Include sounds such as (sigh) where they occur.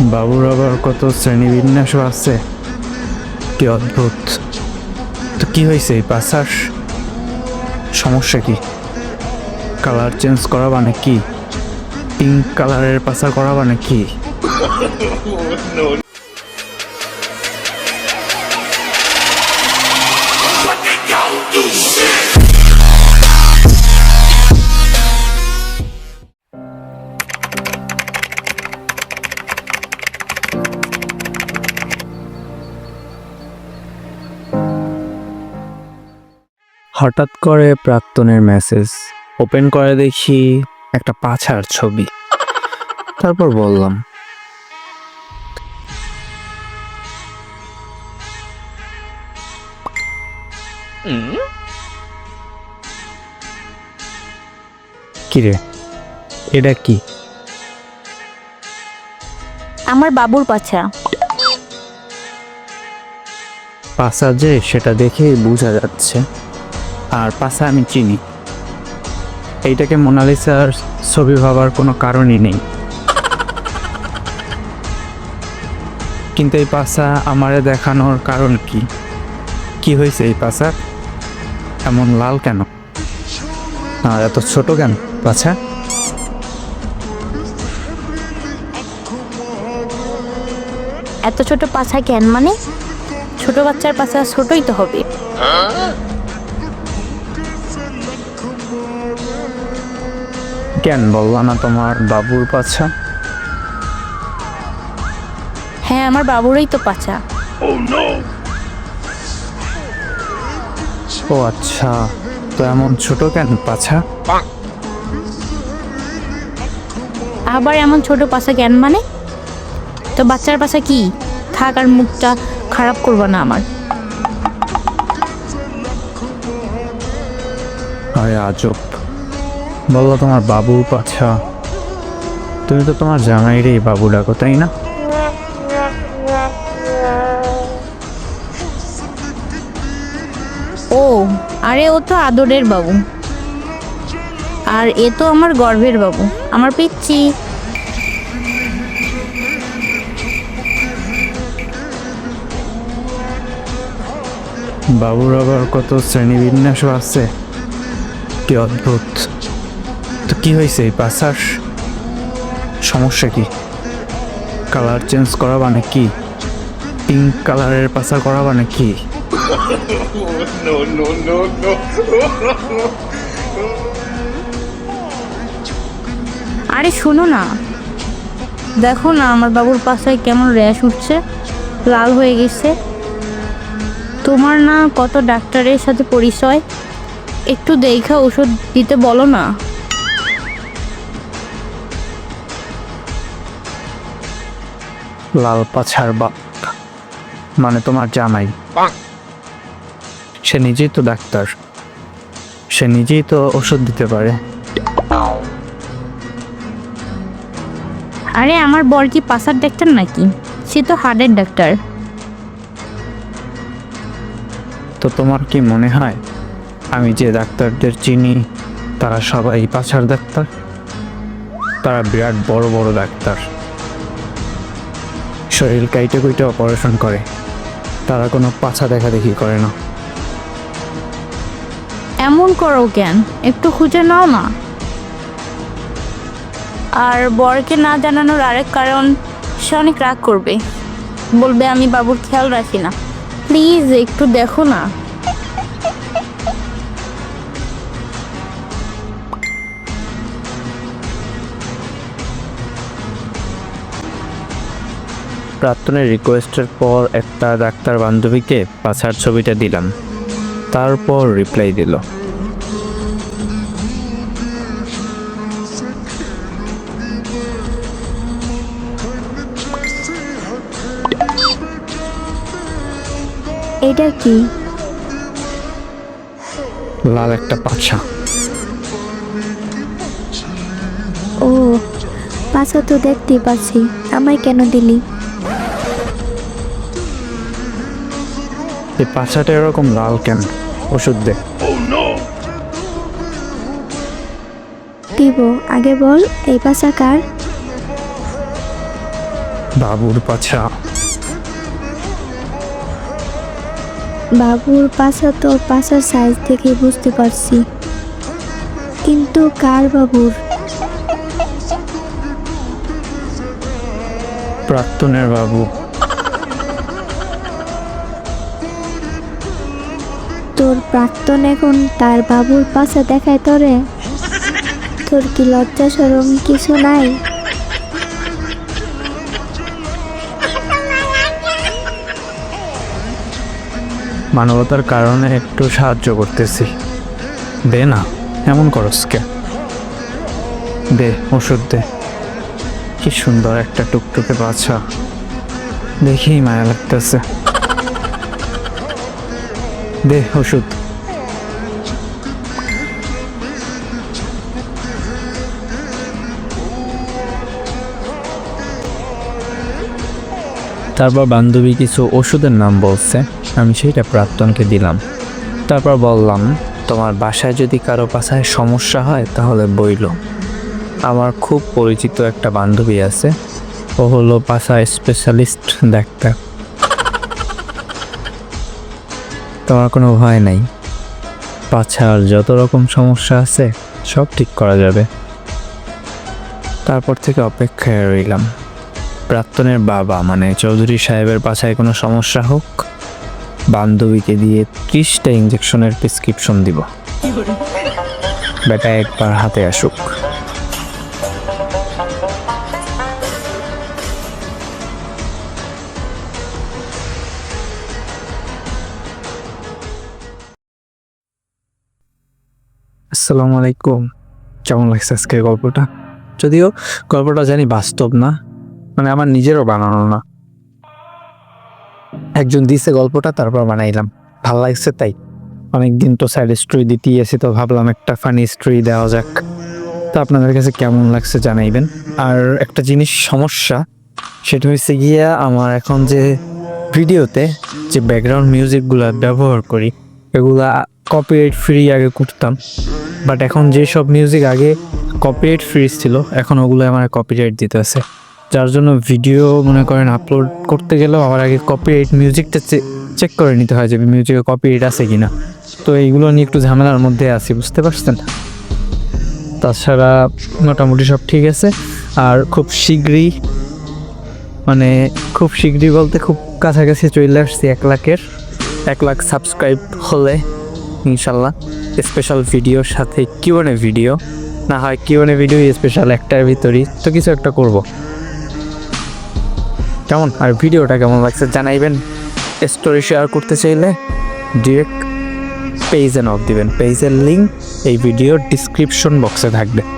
বাবুর আবার কত শ্রেণীবিন্যাসও আছে। কি অদ্ভুত। তো কি হয়েছে এই পাশার সমস্যা কি? কালার চেঞ্জ করা মানে নাকি? পিঙ্ক কালারের পাশা করা মানে নাকি (laughs) হঠাৎ করে প্রাক্তনের মেসেজ। ওপেন করে দেখি একটা পাছার ছবি। তারপর বললাম কিরে এটা কি? আমার বাবুর পাছা। পাছা যে সেটা দেখে বোঝা যাচ্ছে। আর পাশা আমি চিনি। এইটাকে মোনালিসার ছবি ভাবার কোনো কারণই নেই। কিন্তু এই পাশা আমারে দেখানোর কারণ কি? কি হয়েছে এই পাশার এমন লাল কেন? আর এত ছোট কেন পাছা? এত ছোট পাছা কেন মানে? ছোট বাচ্চার পাছা ছোটই তো হবে। কেন বললা না তোমার বাবুর পাছা? হ্যাঁ আমার বাবুরই তো পাছা। ও আচ্ছা তো এমন ছোট কেন পাছা? আবার এমন ছোট পাছা কেন মানে? তো বাচ্চার পাছা কি? থাক আর মুখটা খারাপ করব না আমার। আরে আজব। বলল তোমার বাবু পাছা তুমি তো তোমার জামাইরে বাবু ডাকো তাই না? ও আরে ও তো আদরের বাবু। আর এ তো আমার গর্ভের বাবু আমার পিচ্ছি। বাবুর আবার কত শ্রেণীবিন্যাসও আছে। কি অদ্ভুত। তো কি হয়েছে? এই পাশার সমস্যা কি? কালার চেঞ্জ করাবা নাকি? পিঙ্ক কালারের পাশা করাবা নাকি? আরে শোনো না। দেখো না আমার বাবুর পাশায় কেমন র্যাশ উঠছে লাল হয়ে গেছে। তোমার না কত ডাক্তারের সাথে পরিচয়? একটু দেখা ওষুধ দিতে বলো না। লাল পাছার বাপ মানে তোমার জামাই। সে নিজেই তো ডাক্তার। সে নিজেই তো ওষুধ দিতে পারে। আরে আমার বর কি পাশার ডাক্তার নাকি? সে তো হার্টের ডাক্তার। তো তোমার কি মনে হয় আমি যে ডাক্তারদের চিনি তারা সবাই পাছার ডাক্তার? তারা বিরাট বড় বড় ডাক্তার। শরীর কাইটে কুইটে অপারেশন করে। তারা কোনো পাছা দেখা দেখি করে না। এমন করো কেন? একটু খুঁজে নাও না। আর বরকে না জানানোর আরেক কারণ সে অনেক রাগ করবে। বলবে, আমি বাবুর খেয়াল রাখি না। প্লিজ, একটু দেখো না। প্রার্থনের রিকোয়েস্টের পর একটা ডাক্তার বান্ধবীকে পাছার ছবিটা দিলাম। তারপর রিপ্লাই দিল। এটা কি? লাল একটা পাছা। ও পাছা তো দেখতে পাচ্ছি। আমায় কেন দিলি? এই পাছাটা এরকম লাল কেন? ওষুধ দে। দিব আগে বল এই পাছা কার? বাবুর পাছা। বাবুর পাশা তো পাশার সাইজ থেকে বুঝতে পারছি। কিন্তু কার বাবুর? প্রাক্তনের বাবু। প্রাক্তন এখন তার বাবুর পাশা দেখায় তোরে। তোর কি লজ্জা সরম কিছু নাই? মানবতার কারণে একটু সাহায্য করতেছি। দে না, এমন করস কে? দে, ওষুধ দে। কি সুন্দর একটা টুকটুকে বাছা। দেখেই মায়া লাগতেছে। দে ওষুধ। তারপর বান্ধবী কিছু ওষুধের নাম বলছে, আমি সেইটা প্রাক্তনকে দিলাম। তারপর বললাম, তোমার বাসায় যদি কারও পাশায় সমস্যা হয়, তাহলে বইল। আমার খুব পরিচিত একটা বান্ধবী আছে, ও হলো পাশায় স্পেশালিস্ট ডাক্তার। তোমার কোনো ভয় নাই। পাছার যত রকম সমস্যা আছে, সব ঠিক করা যাবে। তারপর থেকে অপেক্ষায় রইলাম। প্রাক্তনের বাবা মানে চৌধুরী সাহেবের পাছায় কোনো সমস্যা হোক, বান্ধবীকে দিয়ে ত্রিশটা ইঞ্জেকশনের প্রেসক্রিপশন দিব। বেটা একবার হাতে আসুক। আসসালামু আলাইকুম। কেমন লাগছে আজকে গল্পটা? যদিও গল্পটা জানি বাস্তব না মানে আমার নিজেরও বানানো না। একজন দিছে গল্পটা, তারপর বানাইলাম। ভালো লাগছে তাই। অনেকদিন তো স্যাড স্টোরি দিতেই আছি তো ভাবলাম একটা ফানি স্টোরি দেওয়া যাক। তো আপনাদের কাছে কেমন লাগছে জানাইবেন। আর একটা জিনিস সমস্যা, সেটা হচ্ছে গিয়া আমার এখন যে ভিডিওতে যে ব্যাকগ্রাউন্ড মিউজিকগুলো ব্যবহার করি, এগুলা কপিরাইট ফ্রি আগে করতাম। বাট এখন যেসব মিউজিক আগে কপিরাইট ফ্রি ছিল, এখন ওগুলো আমার কপিরাইট দিতে আছে। যার জন্য ভিডিও মনে করেন আপলোড করতে গেলেও আমার আগে কপিরাইট মিউজিকটা চেক করে নিতে হয় যে মিউজিকে কপিরাইট আছে কিনা। তো এইগুলো নিয়ে একটু ঝামেলার মধ্যে আছি, বুঝতে পারছেন? তাছাড়া মোটামুটি সব ঠিক আছে। আর খুব শীঘ্রই মানে খুব শীঘ্রই বলতে খুব কাছাকাছি চলে আসছি এক লাখের। এক লাখ সাবস্ক্রাইব হলে ইনশাল্লাহ। স্পেশাল ভিডিওর সাথে কিউএনএ ভিডিও না হয় কিউএনএ ভিডিও স্পেশাল একটার ভিতরই। তো কিছু একটা করব। কেমন? আর ভিডিওটা কেমন লাগছে জানাইবেন। স্টোরি শেয়ার করতে চাইলে ডিরেক্ট পেজে নক দিবেন। পেজের লিঙ্ক এই ভিডিওর ডিসক্রিপশন বক্সে থাকবে।